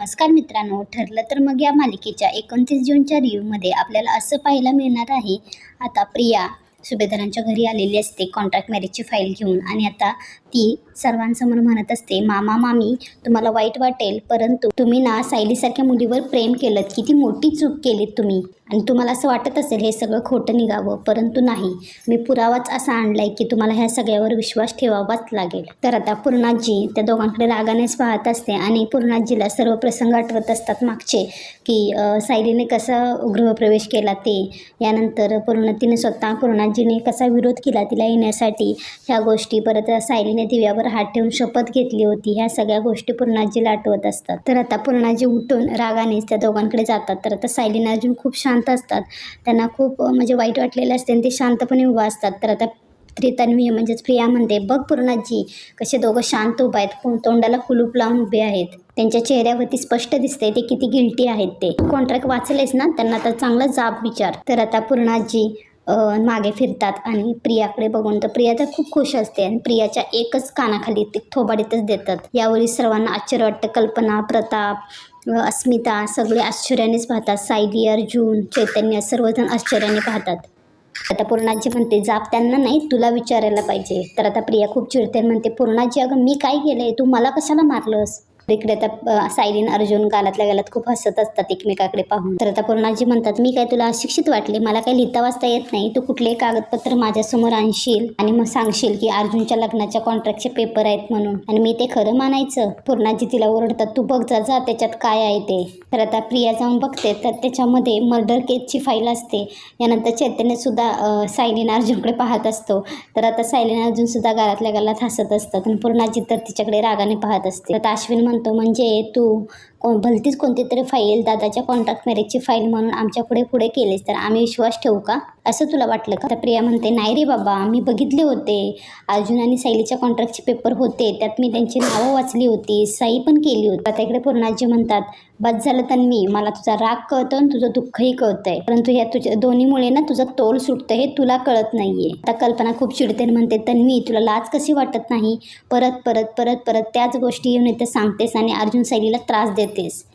नमस्कार मित्रांनो ठरलं तर मग या मालिकेच्या एकोणतीस जूनच्या रिव्ह्यूमध्ये आपल्याला असं पाहायला मिळणार आहे. आता प्रिया सुभेदारांच्या घरी आलेली असते कॉन्ट्रॅक्ट मॅरेजची फाईल घेऊन. आणि आता ती सर्वांसमोर म्हणत असते मामा मामी तुम्हाला वाईट वाटेल परंतु तुम्ही ना सायलीसारख्या मुलीवर प्रेम केलं किती मोठी चूक केलीत तुम्ही. आणि तुम्हाला असं वाटत असेल हे सगळं खोटं निघावं परंतु नाही. मी पुरावाच असा आणलाय की तुम्हाला ह्या सगळ्यावर विश्वास ठेवावाच लागेल. तर आता पूर्णाजी त्या दोघांकडे रागानेच पाहत असते आणि पूर्णाजीला सर्व प्रसंग आठवत असतात मागचे की सायलीने कसा गृहप्रवेश केला ते. यानंतर पूर्णतीने स्वतः पूर्णाजीने कसा विरोध केला तिला येण्यासाठी ह्या गोष्टी परत सायलीने दिव्यावर हात ठेवून शपथ घेतली होती. ह्या सगळ्या गोष्टी पूर्णाजीला आठवत असतात. तर आता पूर्णाजी उठून रागानेच त्या दोघांकडे जातात. तर आता सायलीने अजून खूप शांत असतात. त्यांना खूप म्हणजे वाईट वाटलेले असते आणि ते शांतपणे उभा असतात. तर आता त्रितन्वी म्हणजेच प्रिया म्हणते बघ पूर्णाजी कसे दोघं शांत उभा आहेत. तोंडाला कुलूप लावून उभे आहेत. त्यांच्या चेहऱ्यावरती स्पष्ट दिसते ते किती गिल्टी आहेत ते. कॉन्ट्रॅक्ट वाचलेस ना त्यांना तर चांगला जाब विचार. तर आता पूर्णाजी मागे फिरतात आणि प्रियाकडे बघून तर प्रिया तर खूप खुश असते आणि प्रियाच्या एकच कानाखाली ते थोबाडीतच देतात. यावेळी सर्वांना आश्चर्य वाटतं. कल्पना प्रताप अस्मिता सगळे आश्चर्यानेच पाहतात. सायली अर्जुन चैतन्य सर्वजण आश्चर्याने पाहतात. आता पूर्णाजी म्हणते जाप त्यांना नाही तुला विचारायला पाहिजे. तर आता प्रिया खूप चिडते म्हणते पूर्णाजी अगं मी काय केलंय? तू मला कशाला मारलंस? इकडे आता सायलीन अर्जुन गालातल्या गालात खूप हसत असतात एकमेकाकडे पाहून. तर आता पूर्णाजी म्हणतात मी काय तुला अशिक्षित वाटले? मला काही लिहिता वाचता येत नाही. तू कुठले कागदपत्र माझ्यासमोर आणशील आणि मग सांगशील की अर्जुनच्या लग्नाच्या कॉन्ट्रॅक्टचे पेपर आहेत म्हणून आणि मी ते खरं मानायचं. पूर्णाजी तिला ओरडतात तू बघ जा जा त्याच्यात काय आहे ते. तर आता प्रिया जाऊन बघते तर त्याच्यामध्ये मर्डर केसची फाईल असते. यानंतर चैतन्य सुद्धा सायलीन अर्जुनकडे पाहत असतो. तर आता सायलीन अर्जुन सुद्धा गालातल्या गालात हसत असतात आणि पूर्णाजी तर तिच्याकडे रागाने पाहत असते. तर अश्विन म्हणतो म्हणतो म्हणजे तू को भलतीच कोणती तरी फाईल दादाच्या कॉन्ट्रॅक्ट मॅरेजची फाईल म्हणून आमच्या पुढे पुढे केलीस तर आम्ही विश्वास ठेवू का? असं तुला वाटलं का? तर प्रिया म्हणते नाही रे बाबा मी बघितले होते. अर्जुन आणि साईलीच्या कॉन्ट्रॅक्टचे पेपर होते. त्यात मी त्यांची नावं वाचली होती. सही पण केली होती. आता इकडे पूर्णाजी म्हणतात बस झालं तर मी. मला तुझा राग कळतो आणि तुझं दुःखही कळतंय. परंतु ह्या तुझ्या दोन्हीमुळे ना तुझं तोल सुटतं हे तुला कळत नाहीये. आता कल्पना खूप चिडते म्हणते तन्वी तुला लाज कशी वाटत नाही? परत परत परत परत त्याच गोष्टी येऊन इथे सांगतेस आणि अर्जुन सायलीला त्रास देत like this.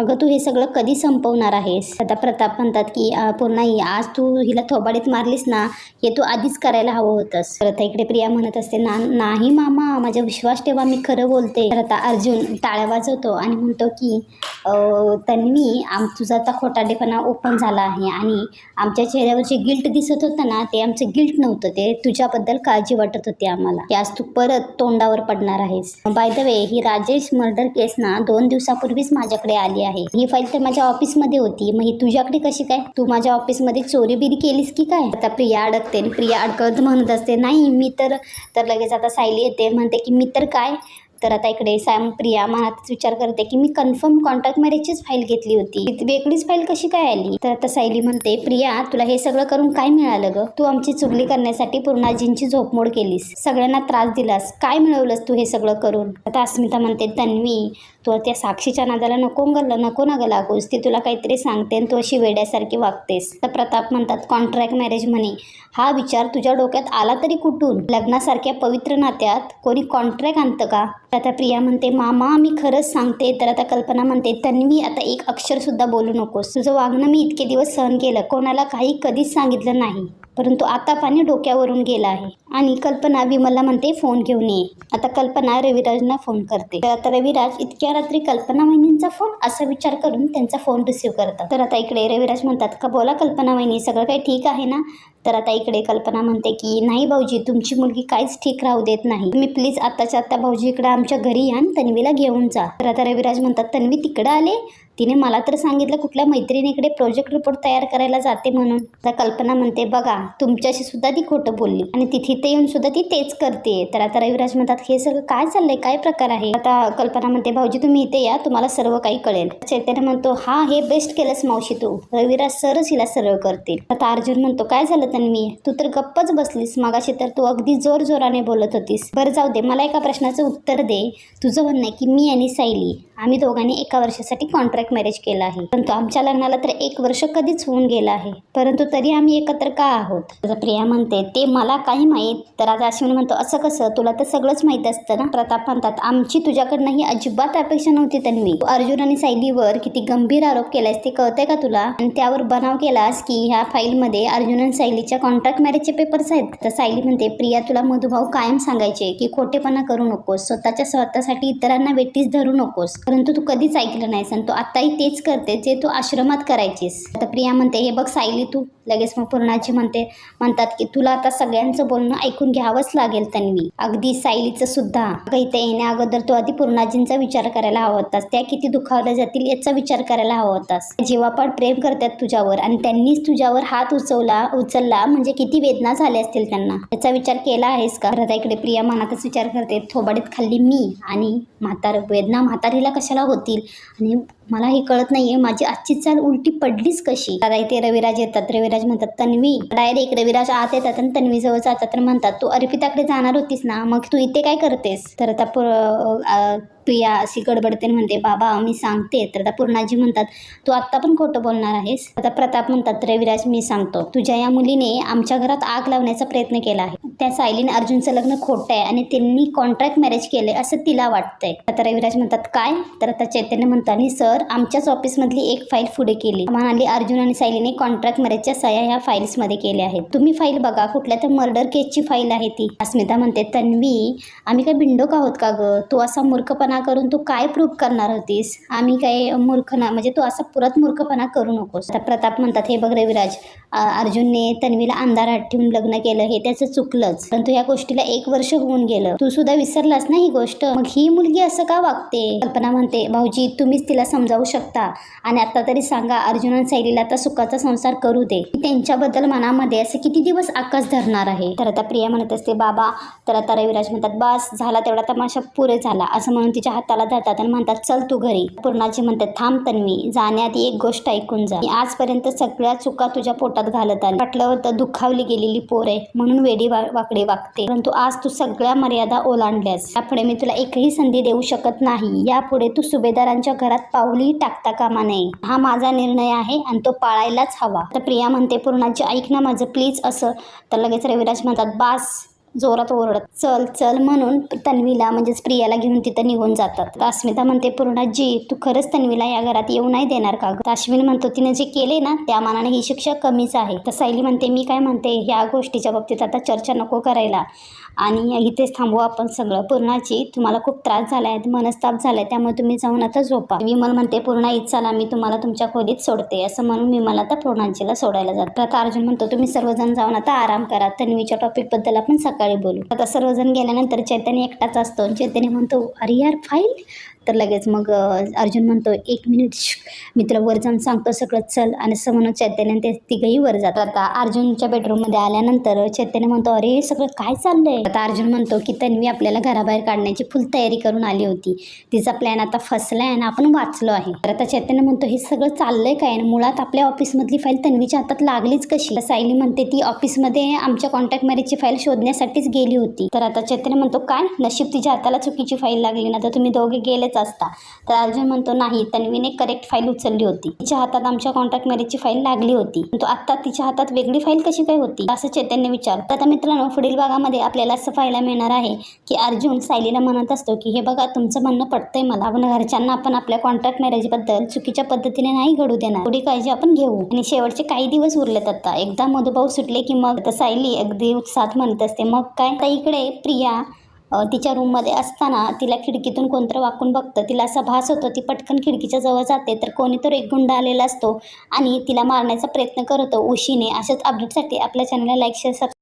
अगं तू हे सगळं कधी संपवणार आहेस? आता प्रताप म्हणतात की पूर्णाई आज तू हिला थोबाडीत मारलीस ना हे तू आधीच करायला हवं होतंस. तर आता इकडे प्रिया म्हणत असते ना नाही मामा माझा विश्वास ठेवा मी खरं बोलते. तर आता अर्जुन टाळ्या वाजवतो आणि म्हणतो की त्यांनी तन्वी आम तुझा आता खोटाडेपणा ओपन झाला आहे आणि आमच्या चेहऱ्यावर जे गिल्ट दिसत होतं ना ते आमचं गिल्ट नव्हतं ते तुझ्याबद्दल काळजी वाटत होती आम्हाला. की आज तू परत तोंडावर पडणार आहेस. बाय द वे ही राजेश मर्डर केस ना दोन दिवसापूर्वीच माझ्याकडे आली आहे. ही फाईल तर माझ्या ऑफिसमध्ये होती. मग ही तुझ्याकडे कशी काय? तू माझ्या ऑफिसमध्ये चोरी बिरी केलीस की काय? आता प्रिया अडकते आणि प्रिया अडकत म्हणत असते नाही मी तर तर लगेच आता सायली येते म्हणते की मी तर काय तर आता इकडे सॅम प्रिया मनातच विचार करते की मी कन्फर्म कॉन्ट्रॅक्ट मॅरेजचीच फाईल घेतली होती. वेगळीच फाईल कशी काय आली? तर आता सायली म्हणते प्रिया तुला हे सगळं करून काय मिळालं ग? तू आमची चुगली करण्यासाठी पूर्णाजींची झोपमोड केलीस. सगळ्यांना त्रास दिलास. काय मिळवलंस तू हे सगळं करून? आता अस्मिता म्हणते तन्वी तू त्या साक्षीच्या नादाला नको गल्लं नको ना ग लागूस. ती तुला काहीतरी सांगते आणि तू अशी वेड्यासारखी वागतेस. तर प्रताप म्हणतात कॉन्ट्रॅक्ट मॅरेज म्हणे. हा विचार तुझ्या डोक्यात आला तरी कुठून? लग्नासारख्या पवित्र नात्यात कोणी कॉन्ट्रॅक्ट आणतं का? आता प्रिया म्हणते मामा मी खरंच सांगते. तर आता कल्पना म्हणते तन्वी आता एक अक्षर सुद्धा बोलू नकोस. तुझं वागणं मी इतके दिवस सहन केलं. कोणाला काही कधीच सांगितलं नाही. परंतु आता पाणी डोक्यावरून गेला आहे. आणि कल्पना विमलला म्हणते फोन घेऊन ये. आता कल्पना रविराजना फोन करते. तर आता रविराज इतक्या रात्री कल्पना वहिनींचा फोन असा विचार करून त्यांचा फोन रिसीव्ह करतात. तर आता इकडे रविराज म्हणतात का बोला कल्पना वहिनी सगळं काही ठीक आहे ना? तर आता इकडे कल्पना म्हणते की नाही भाऊजी तुमची मुलगी काहीच ठीक राहू देत नाही. तुम्ही प्लीज आत्ताच्या आत्ता भाऊजी इकडे आमच्या घरी या तन्वीला घेऊन जा. तर आता रविराज म्हणतात तन्वी तिकडं आले? तिने मला तर सांगितलं कुठल्या मैत्रिणीकडे प्रोजेक्ट रिपोर्ट तयार करायला जाते म्हणून. आता कल्पना म्हणते बघा तुमच्याशी सुद्धा ती खोटं बोलली आणि तिथे ते येऊन सुद्धा ती तेच करते. तर आता रविराज म्हणतात हे सगळं काय चाललंय? काय प्रकार आहे? आता कल्पना म्हणते भाऊजी तुम्ही इथे या तुम्हाला सर्व काही कळेल. चैतन्य म्हणतो हा हे बेस्ट केलंस मावशी तू. रविराज सरच हिला सरळ करतील. आता अर्जुन म्हणतो काय झालं तन्वी तू तर गप्पच बसलीस मागाशी तर तू अगदी जोर जोराने बोलत होतीस. बरं जाऊ दे मला एका प्रश्नाचं उत्तर दे. तुझं म्हणणं आहे की मी आणि सायली आम्ही दोघांनी एका वर्षासाठी कॉन्ट्रॅक्ट मॅरेज केलं आहे. परंतु आमच्या लग्नाला तर एक वर्ष कधीच होऊन गेलं आहे. परंतु तरी आम्ही एकत्र का आहोत? प्रिया म्हणते ते मला काही माहीत. तर आता अश्विन म्हणतो असं कसं? तुला तर सगळंच माहीत असतं ना? प्रताप म्हणतात आमची तुझ्याकडनं ही अजिबात अपेक्षा नव्हती तन्वी. तू अर्जुन आणि सायलीवर किती गंभीर आरोप केलायस ते कळतंय का तुला? आणि त्यावर बनाव केलास की ह्या फाईलमध्ये अर्जुन आणि सायलीच्या कॉन्ट्रॅक्ट मॅरेजचे पेपर्स आहेत. तर सायली म्हणते प्रिया तुला मधुभाऊ कायम सांगायचे की खोटेपणा करू नकोस. स्वतःच्या स्वतःसाठी इतरांना वेटीस धरू नकोस. परंतु तू कधीच ऐकलं नाहीस आणि तू आत्ताही तेच करते जे तू आश्रमात करायचीस. आता प्रिया म्हणते हे बघ सायली तू लगेच मग पूर्णाची म्हणते म्हणतात की तुला आता सगळ्यांचं बोलणं ऐकून घ्यावंच लागेल तन्वी. अगदी सायलीचं सुद्धा. अगं इथे येण्या अगोदर तू आधी पूर्णाजींचा विचार करायला हवा होतास. त्या किती दुखावल्या जातील याचा विचार करायला हवा होतास. जीवापाड प्रेम करतात तुझ्यावर आणि त्यांनीच तुझ्यावर हात उचवला उचलला म्हणजे किती वेदना झाल्या असतील त्यांना. याचा विचार केला आहेस का? आता इकडे प्रिया मनातच विचार करते थोबाडीत खाल्ली मी आणि म्हातार वेदना म्हातारीला कशाला होतील? आणि मला हे कळत नाहीये माझी आजची चाल उलटी पडलीच कशी? आता इथे रविराज येतात. रविराज म्हणतात तन्वी डायरेक्ट रविराज आत येतात आणि तन्वी जवळ जातात. तर म्हणतात तू अर्पिताकडे जाणार होतीस ना मग तू इथे काय करतेस? तर आता प्रिया अशी गडबडते म्हणते बाबा मी सांगते. तर आता पूर्णाजी म्हणतात तू आत्ता पण खोटं बोलणार आहेस? आता प्रताप म्हणतात रविराज मी सांगतो. तुझ्या या मुलीने आमच्या घरात आग लावण्याचा प्रयत्न केला आहे. त्या सायलीने अर्जुनचं लग्न खोटं आहे आणि त्यांनी कॉन्ट्रॅक्ट मॅरेज केले असं तिला वाटतंय. आता रविराज म्हणतात काय? तर आता चैतन्य म्हणतात सर आमच्याच ऑफिसमधली एक फाईल पुढे केली. म्हणाली अर्जुन आणि सायलीने कॉन्ट्रॅक्ट मॅरेजच्या सह्या ह्या फाईल्समध्ये केल्या आहेत. तुम्ही फाईल बघा कुठल्या तर मर्डर केसची फाईल आहे ती. अस्मिता म्हणते तन्वी आम्ही काय बिंडोक आहोत का गं? तू असा मूर्खपणा करून तू काय प्रूव्ह करणार होतीस? आम्ही काय मूर्खना म्हणजे तू असा पुरत मूर्खपणा करू नकोस. आता प्रताप म्हणतात हे बघ रविराज अर्जुनने तन्वीला अंधारात ठेवून लग्न केलं हे त्याचं चुकलंच. परंतु या गोष्टीला एक वर्ष होऊन गेलं. तू सुद्धा विसरलास ना ही गोष्ट? मग ही मुलगी असं का वागते? कल्पना म्हणते भाऊजी तुम्हीच तिला समजावू शकता. आणि आता तरी सांगा अर्जुन आणि सायलीला आता सुखाचा संसार करू दे. त्यांच्याबद्दल मनामध्ये असं किती दिवस आकाश धरणार आहे? तर आता प्रिया म्हणत असते बाबा तर आता रविराज म्हणतात बस झाला तेवढा तमाशा पुरे झाला. असं म्हणून तिच्या हाताला धरतात आणि म्हणतात चल तू घरी. पूर्णाची म्हणते थांब तन्वी जाण्याआधी एक गोष्ट ऐकून जा. आजपर्यंत सगळ्या चुका तुझ्या पोटात घालत आली. म्हटलं तर दुखावली गेलेली पोर आहे म्हणून वेडी वा वाकडे वागते. परंतु आज तू सगळ्या मर्यादा ओलांडल्यास. यापुढे मी तुला एकही संधी देऊ शकत नाही. यापुढे तू सुभेदारांच्या घरात पाऊलही टाकता कामा नये. हा माझा निर्णय आहे आणि तो पाळायलाच हवा. तर प्रिया म्हणते पूर्णाची ऐक ना माझं प्लीज असं. तर लगेच रविराज म्हणतात बास जोरात ओरडत चल चल म्हणून तन्वीला म्हणजेच प्रियाला घेऊन तिथं निघून जातात. अस्मिता म्हणते पूर्णाजी तू खरंच तन्वीला या घरात येऊ नाही देणार का अश्विन म्हणतो तिने जे केले ना त्या मानाने ही शिक्षा कमीच आहे. तर सायली म्हणते मी काय म्हणते ह्या गोष्टीच्या बाबतीत आता चर्चा नको करायला. आणि इथेच थांबू आपण सगळं. पूर्णाची तुम्हाला खूप त्रास झाला आहे मनस्ताप झाला आहे त्यामुळे तुम्ही जाऊन आता झोपा. विमल म्हणते पूर्णा ईद चला मी तुम्हाला तुमच्या खोलीत सोडते. असं म्हणून विमल आता पूर्णाजीला सोडायला जात. आता अर्जुन म्हणतो तुम्ही सर्वजण जाऊन आता आराम करा. तन्वीच्या टॉपिकबद्दल आपण सकाळी बोलू. आता सर्वजण गेल्यानंतर चैतन्य एकटाच असतो. चैतन्य म्हणतो अरे यार फाईल तर लगेच मग अर्जुन म्हणतो एक मिनिट मित्र मी तुला वर जाऊन सांगतो सगळं चल. आणि असं चैतन्य ते तिघही वर जातात. आता अर्जुनच्या बेडरूममध्ये आल्यानंतर चैतन्य म्हणतो अरे हे सगळं काय चाललंय? आता अर्जुन म्हणतो की तन्वी आपल्याला घराबाहेर काढण्याची फुल तयारी करून आली होती. तिचा प्लॅन आता फसलाय आणि आपण वाचलो आहे. तर आता चैतन्य म्हणतो हे सगळं चाललंय काय? आणि मुळात आपल्या ऑफिसमधली फाईल तन्वीच्या हातात लागलीच कशी? सायली म्हणते ती ऑफिसमध्ये आमच्या कॉन्टॅक्ट मॅरेजची फाईल शोधण्यासाठीच गेली होती. तर आता चैतन्य म्हणतो काय? नशीब तिच्या हाताला चुकीची फाईल लागली ना तर तुम्ही दोघे गेलेच असता. तर अर्जुन म्हणतो नाही तन्वीने करेक्ट फाईल उचलली होती. तिच्या हातात आमच्या कॉन्टॅक्ट मॅरेजची फाईल लागली होती. तो आता तिच्या हातात वेगळी फाईल कशी काय होती? असं चैतन्य विचार तर मित्रांनो पुढील भागामध्ये आपल्याला असं पाहायला मिळणार आहे की अर्जुन सायलीला म्हणत असतो की हे बघा तुमचं म्हणणं पडतंय मला आपण घरच्यांना आपण आपल्या कॉन्ट्रॅक्ट मॅरेजबद्दल चुकीच्या पद्धतीने नाही घडू देणार. थोडी काळजी आपण घेऊ. आणि शेवटचे काही दिवस उरलेत आता. एकदा मधुभाऊ सुटले की मग सायली अगदी उत्साहात म्हणत असते मग काय? आता इकडे प्रिया तिच्या रूममध्ये असताना तिला खिडकीतून कोणतं वाकून बघतं. तिला असा भास होतो ती पटकन खिडकीच्या जवळ जाते. तर कोणीतरी एक गुंड आलेला असतो आणि तिला मारण्याचा प्रयत्न करतो. उशीने अशाच अपडेटसाठी आपल्या चॅनलला लाईक शेअर